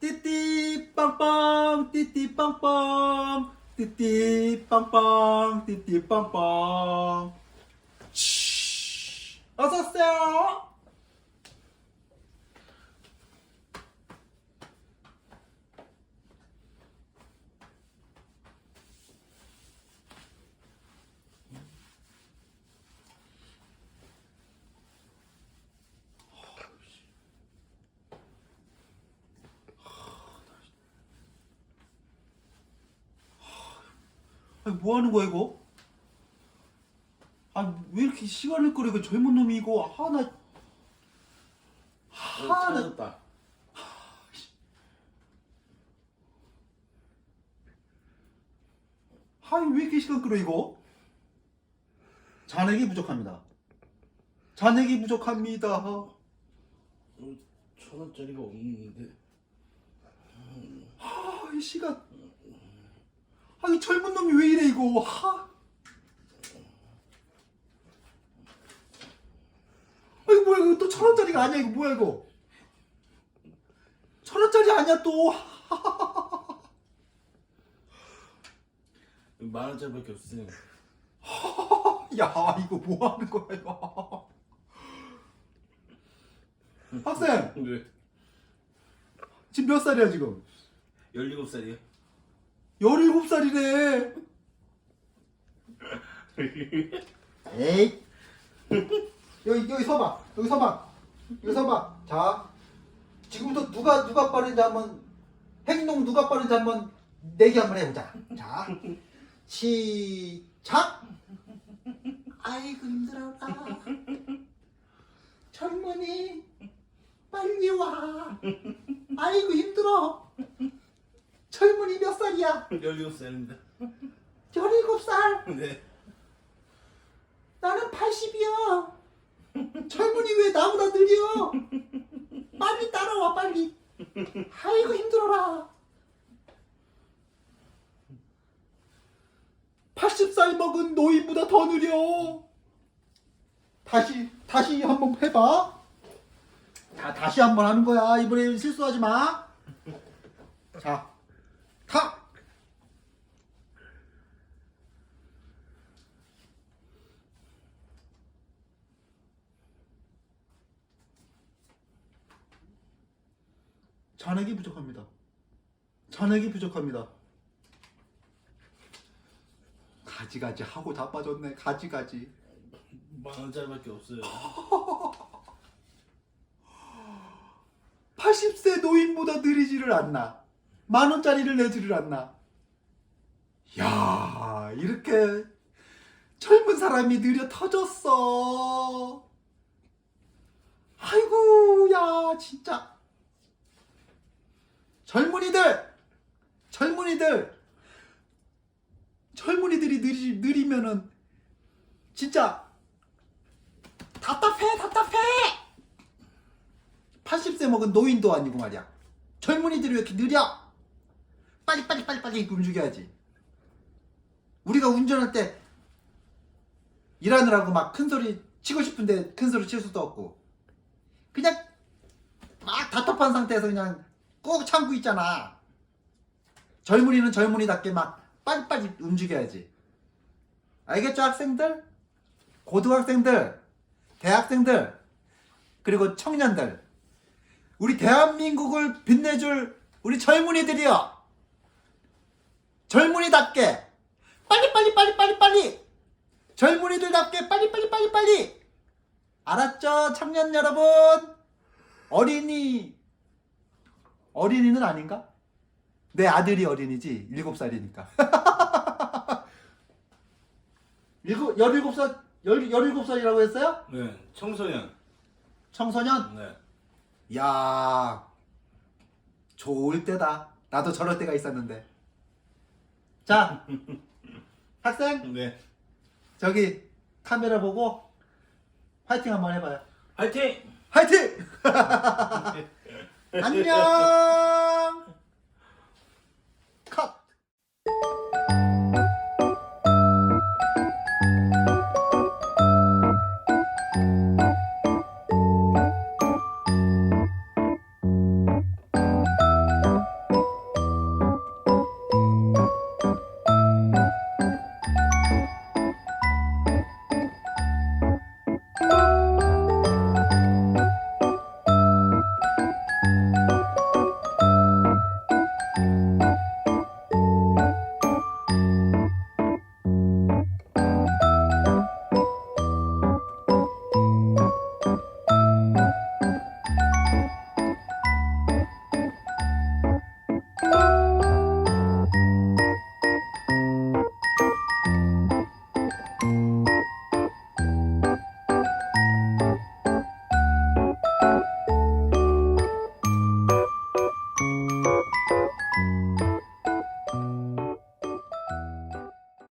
띠띠 빵빵 띠띠 빵빵 띠띠 빵빵 띠띠 빵빵 치. 어서 오세요. 뭐 하는 거야 이거? 아 왜 이렇게 시간을 끌어 이거 젊은 놈이 이거 하나 어, 하나 찾았다. 왜 이렇게 시간 끌어 이거? 잔액이 부족합니다. 잔액이 부족합니다. 어, 천 원짜리가 없는데. 아, 이 시간. 아니 젊은 놈이 왜 이래 이거? 하. 아 이거 뭐야 이거 또 천 원짜리가 아니야 이거 뭐야 이거? 천 원짜리 아니야 또. 만 원짜리밖에 없어요. 야 이거 뭐 하는 거야 이거? 학생 네. 지금 몇 살이야 지금? 17살이요? 17살이래. 에이. 여기 여기 서봐. 여기 서봐. 여기 서봐. 자. 지금부터 누가 누가 빠른지 한번 행동 누가 빠른지 한번 내기 한번 해보자. 자. 시작. 아이고 힘들어라. 젊은이 빨리 와. 아이고 힘들어. 젊은이 몇 살이야? 17살입니다. 17살. 네. 나는 80이야. 젊은이 왜 나보다 느려? 빨리 따라와 빨리. 아이고 힘들어라. 80살 먹은 노인보다 더 느려. 다시 다시 한번 해봐. 자 다시 한번 하는 거야. 이번에 실수하지 마. 자, 잔액이 부족합니다. 잔액이 부족합니다. 가지가지 하고 다 빠졌네. 가지가지. 만 원짜리밖에 없어요. 80세 노인보다 느리지를 않나. 만 원짜리를 내지를 않나. 야, 이렇게 젊은 사람이 느려 터졌어. 아이고, 야, 진짜. 젊은이들, 젊은이들, 젊은이들이 느리, 느리면은 진짜 답답해, 답답해. 80세 먹은 노인도 아니고 말이야. 젊은이들이 왜 이렇게 느려? 빨리 빨리 빨리 빨리 움직여야지. 우리가 운전할 때 일하느라고 막 큰 소리 치고 싶은데 큰 소리 칠 수도 없고 그냥 막 답답한 상태에서 그냥 꾹 참고 있잖아. 젊은이는 젊은이답게 막 빨리빨리 움직여야지. 알겠죠 학생들? 고등학생들, 대학생들, 그리고 청년들. 우리 대한민국을 빛내줄 우리 젊은이들이여. 젊은이답게 빨리 빨리 빨리 빨리 빨리 젊은이들답게 빨리 빨리 빨리 빨리 알았죠 청년 여러분 어린이 어린이는 아닌가? 내 아들이 어린이지 일곱 살이니까 일곱 열일곱 살열 열일곱 살이라고 했어요? 네. 청소년. 청소년 네. 야 좋을 때다. 나도 저럴 때가 있었는데. 자, 학생 네. 저기 카메라 보고 화이팅 한번 해 봐요. 화이팅! 화이팅! 안녕.